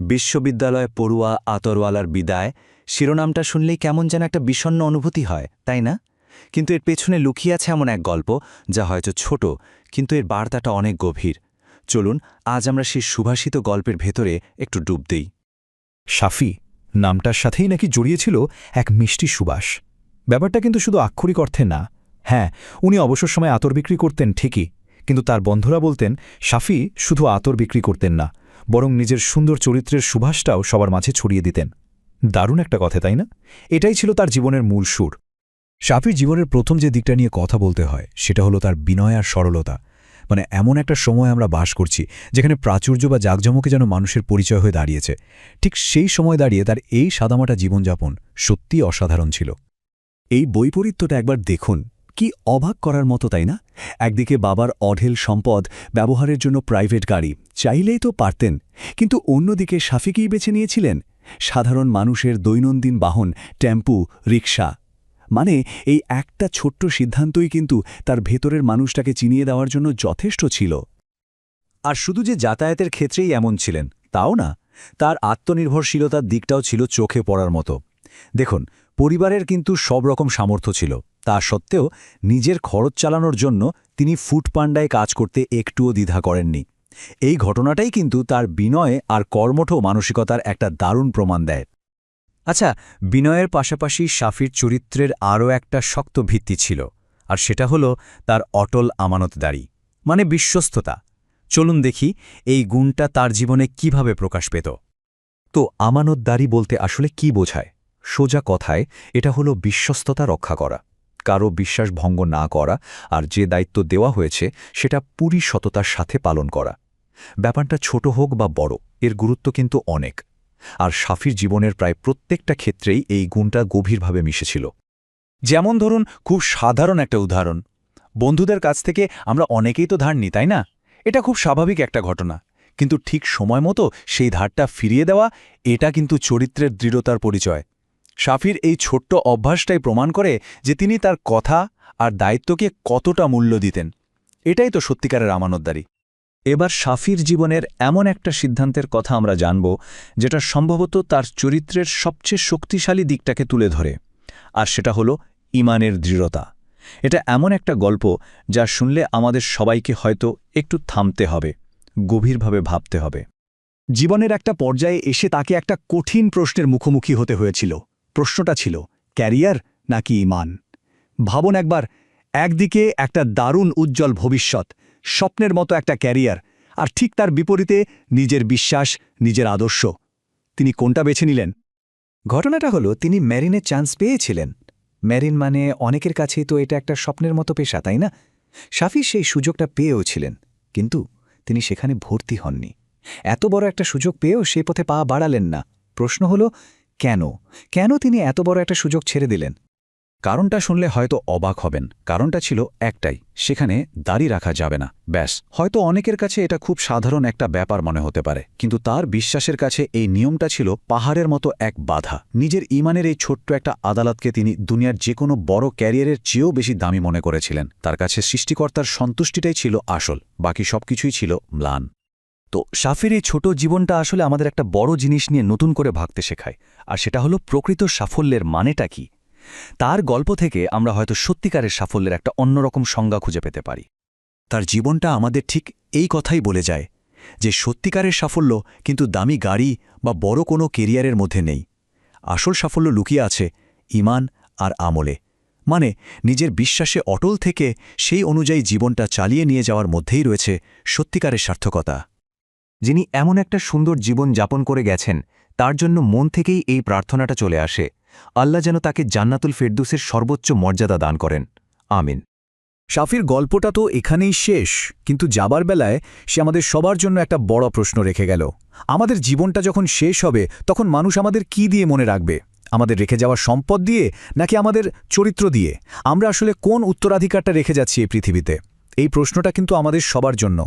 বিশ্ববিদ্যালয় পড়ুয়া আতরওয়ালার বিদায়, শিরোনামটা শুনলেই কেমন যেন একটা বিষণ্ণ অনুভূতি হয়, তাই না? কিন্তু এর পেছনে লুকিয়ে আছে এমন এক গল্প, যা হয়তো ছোট, কিন্তু এর বার্তাটা অনেক গভীর। চলুন, আজ আমরা সেই সুভাষিত গল্পের ভেতরে একটু ডুব দেই। সাফি নামটার সাথেই নাকি জড়িয়েছিল এক মিষ্টি সুবাস। ব্যাপারটা কিন্তু শুধু আক্ষরিক অর্থে না। হ্যাঁ উনি অবসর সময় আতর বিক্রি করতেন ঠিকই, কিন্তু তার বন্ধুরা বলতেন সাফি শুধু আতর বিক্রি করতেন না বরং নিজের সুন্দর চরিত্রের সুভাষটাও সবার মাঝে ছড়িয়ে দিতেন। দারুণ একটা কথা, তাই না? এটাই ছিল তার জীবনের মূল সুর। সাফির জীবনের প্রথম যে দিকটা নিয়ে কথা বলতে হয়, সেটা হলো তার বিনয় আর সরলতা। মানে এমন একটা সময় আমরা বাস করছি, যেখানে প্রাচুর্য বা জাকজমকে যেন মানুষের পরিচয় হয়ে দাঁড়িয়েছে। ঠিক সেই সময় দাঁড়িয়ে তার এই সাদামাটা জীবনযাপন সত্যিই অসাধারণ ছিল। এই বৈপরীত্যটা একবার দেখুন কি অবাক করার মতো তাই না? একদিকে বাবার অঢেল সম্পদ ব্যবহারের জন্য প্রাইভেট গাড়ি চাইলেই তো পারতেন, কিন্তু অন্যদিকে সাফিকেই বেছে নিয়েছিলেন। সাধারণ মানুষের দৈনন্দিন বাহন, টেম্পু রিক্সা মানে এই একটা ছোট্ট সিদ্ধান্তই কিন্তু তার ভেতরের মানুষটাকে চিনিয়ে দেওয়ার জন্য যথেষ্ট ছিল। আর শুধু যে যাতায়াতের ক্ষেত্রেই এমন ছিলেন, তাও না। তার আত্মনির্ভরশীলতার দিকটাও ছিল চোখে পড়ার মতো। দেখুন পরিবারের কিন্তু সব রকম সামর্থ্য ছিল। তা সত্ত্বেও নিজের খরচ চালানোর জন্য তিনি ফুটপান্ডায় কাজ করতে একটুও দ্বিধা করেননি। এই ঘটনাটাই কিন্তু তার বিনয় আর কর্মঠ মানসিকতার একটা দারুণ প্রমাণ দেয়। আচ্ছা বিনয়ের পাশাপাশি শাফির চরিত্রের আরও একটা শক্ত ভিত্তি ছিল, আর সেটা হলো তার অটল আমানতদারি মানে বিশ্বস্ততা। চলুন দেখি এই গুণটা তার জীবনে কীভাবে প্রকাশ পেত। তো আমানতদারি বলতে আসলে কি বোঝায়? সোজা কথায়, এটা হলো বিশ্বস্ততা রক্ষা করা। কারও বিশ্বাস ভঙ্গ না করা আর যে দায়িত্ব দেওয়া হয়েছে, সেটা পুরি সততার সাথে পালন করা। ব্যাপারটা ছোট হোক বা বড়, এর গুরুত্ব কিন্তু অনেক। আর সাফির জীবনের প্রায় প্রত্যেকটা ক্ষেত্রেই এই গুণটা গভীরভাবে মিশেছিল। যেমন ধরুন, খুব সাধারণ একটা উদাহরণ। বন্ধুদের কাছ থেকে আমরা অনেকেই তো ধার নিই, তাই না? এটা খুব স্বাভাবিক একটা ঘটনা। কিন্তু ঠিক সময় মতো সেই ধারটা ফিরিয়ে দেওয়া, এটা কিন্তু চরিত্রের দৃঢ়তার পরিচয়। শাফির এই ছোট্ট অভ্যাসটাই প্রমাণ করে যে তিনি তার কথা আর দায়িত্বকে কতটা মূল্য দিতেন। এটাই তো সত্যিকারের আমানতদারি। এবার শাফির জীবনের এমন একটা সিদ্ধান্তের কথা আমরা জানব, যেটা সম্ভবত তার চরিত্রের সবচেয়ে শক্তিশালী দিকটাকে তুলে ধরে, আর সেটা হলো ইমানের দৃঢ়তা। এটা এমন একটা গল্প যা শুনলে আমাদের সবাইকে হয়তো একটু থামতে হবে, গভীরভাবে ভাবতে হবে। জীবনের একটা পর্যায়ে এসে তাকে একটা কঠিন প্রশ্নের মুখোমুখি হতে হয়েছিল। প্রশ্নটা ছিল, ক্যারিয়ার নাকি ইমান? ভাবুন একবার, একদিকে একটা দারুণ উজ্জ্বল ভবিষ্যৎ, স্বপ্নের মতো একটা ক্যারিয়ার, আর ঠিক তার বিপরীতে নিজের বিশ্বাস, নিজের আদর্শ। তিনি কোনটা বেছে নিলেন? ঘটনাটা হলো, তিনি ম্যারিনে চান্স পেয়েছিলেন। ম্যারিন মানে অনেকের কাছেই তো এটা একটা স্বপ্নের মতো পেশা, তাই না? শাফি সেই সুযোগটা পেয়েও ছিলেন, কিন্তু তিনি সেখানে ভর্তি হননি। এত বড় একটা সুযোগ পেয়েও সে পথে পা বাড়ালেন না। প্রশ্ন হলো কেন? কেন তিনি এত বড় একটা সুযোগ ছেড়ে দিলেন? কারণটা শুনলে হয়তো অবাক হবেন। কারণটা ছিল একটাই, সেখানে দাড়ি রাখা যাবে না। ব্যাস, হয়তো অনেকের কাছে এটা খুব সাধারণ একটা ব্যাপার মনে হতে পারে, কিন্তু তার বিশ্বাসের কাছে এই নিয়মটা ছিল পাহাড়ের মতো এক বাধা। নিজের ইমানের এই ছোট্ট একটা আদালতকে তিনি দুনিয়ার যে কোনো বড় ক্যারিয়ারের চেয়েও বেশি দামি মনে করেছিলেন। তার কাছে সৃষ্টিকর্তার সন্তুষ্টিটাই ছিল আসল, বাকি সবকিছুই ছিল ম্লান। তো সাফির এই ছোট জীবনটা আসলে আমাদের একটা বড় জিনিস নিয়ে নতুন করে ভাবতে শেখায়। আর সেটা হলো প্রকৃত সাফল্যের মানেটা কি? তার গল্প থেকে আমরা হয়তো সত্যিকারের সাফল্যের একটা অন্যরকম সংজ্ঞা খুঁজে পেতে পারি। তার জীবনটা আমাদের ঠিক এই কথাই বলে যায় যে সত্যিকারের সাফল্য কিন্তু দামি গাড়ি বা বড় কোনো কেরিয়ারের মধ্যে নেই। আসল সাফল্য লুকিয়ে আছে ইমান আর আমলে। মানে নিজের বিশ্বাসে অটল থেকে সেই অনুযায়ী জীবনটা চালিয়ে নিয়ে যাওয়ার মধ্যেই রয়েছে সত্যিকারের সার্থকতা। যিনি এমন একটা সুন্দর জীবন যাপন করে গেছেন, তার জন্য মন থেকেই এই প্রার্থনাটা চলে আসে। আল্লাহ যেন তাকে জান্নাতুল ফেরদুসের সর্বোচ্চ মর্যাদা দান করেন। আমিন। শাফির গল্পটা তো এখানেই শেষ, কিন্তু যাবার বেলায় সে আমাদের সবার জন্য একটা বড় প্রশ্ন রেখে গেল। আমাদের জীবনটা যখন শেষ হবে, তখন মানুষ আমাদের কি দিয়ে মনে রাখবে? আমাদের রেখে যাওয়া সম্পদ দিয়ে, নাকি আমাদের চরিত্র দিয়ে? আমরা আসলে কোন উত্তরাধিকারটা রেখে যাচ্ছি এই পৃথিবীতে? এই প্রশ্নটা কিন্তু আমাদের সবার জন্য।